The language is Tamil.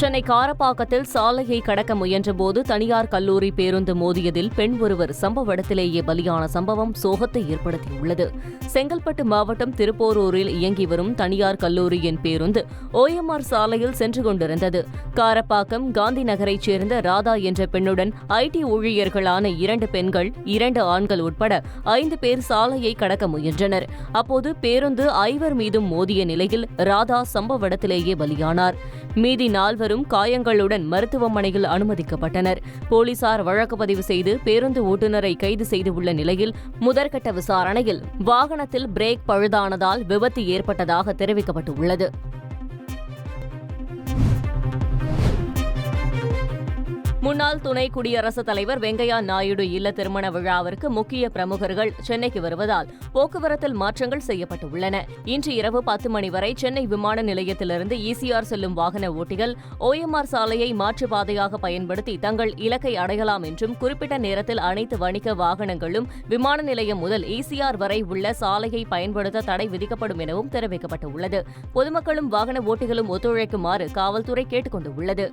சென்னை காரப்பாக்கத்தில் சாலையை கடக்க முயன்றபோது தனியார் கல்லூரி பேருந்து மோதியதில் பெண் ஒருவர் சம்பவ இடத்திலேயே பலியான சம்பவம் சோகத்தை ஏற்படுத்தியுள்ளது. செங்கல்பட்டு மாவட்டம் திருப்போரூரில் இயங்கி வரும் தனியார் கல்லூரியின் பேருந்து ஓஎம்ஆர் சாலையில் சென்று கொண்டிருந்தது. காரப்பாக்கம் காந்தி நகரைச் சேர்ந்த ராதா என்ற பெண்ணுடன் ஐடி ஊழியர்களான இரண்டு பெண்கள் இரண்டு ஆண்கள் உட்பட ஐந்து பேர் சாலையை கடக்க முயன்றனர். அப்போது பேருந்து ஐவர் மீதும் மோதிய நிலையில் ராதா சம்பவ இடத்திலேயே பலியானார். மீதி நால்வர் இருவரும் காயங்களுடன் மருத்துவமனையில் அனுமதிக்கப்பட்டனர். போலீசார் வழக்கு பதிவு செய்து பேருந்து ஓட்டுநரை கைது செய்துள்ள நிலையில் முதற்கட்ட விசாரணையில் வாகனத்தில் பிரேக் பழுதானதால் விபத்து ஏற்பட்டதாக தெரிவிக்கப்பட்டுள்ளது. முன்னாள் துணை குடியரசுத் தலைவர் வெங்கையா நாயுடு இல்ல திருமண விழாவிற்கு முக்கிய பிரமுகர்கள் சென்னைக்கு வருவதால் போக்குவரத்தில் மாற்றங்கள் செய்யப்பட்டுள்ளன. இன்று இரவு பத்து மணி வரை சென்னை விமான நிலையத்திலிருந்து ஈசிஆர் செல்லும் வாகன ஓட்டிகள் ஓஎம்ஆர் சாலையை மாற்றுப்பாதையாக பயன்படுத்தி தங்கள் இலக்கை அடையலாம் என்றும் குறிப்பிட்ட நேரத்தில் அனைத்து வணிக வாகனங்களும் விமான நிலையம் முதல் ஈசிஆர் வரை உள்ள சாலையை பயன்படுத்த தடை விதிக்கப்படும் எனவும் தெரிவிக்கப்பட்டுள்ளது. பொதுமக்களும் வாகன ஓட்டிகளும் ஒத்துழைக்குமாறு காவல்துறை கேட்டுக் கொண்டுள்ளது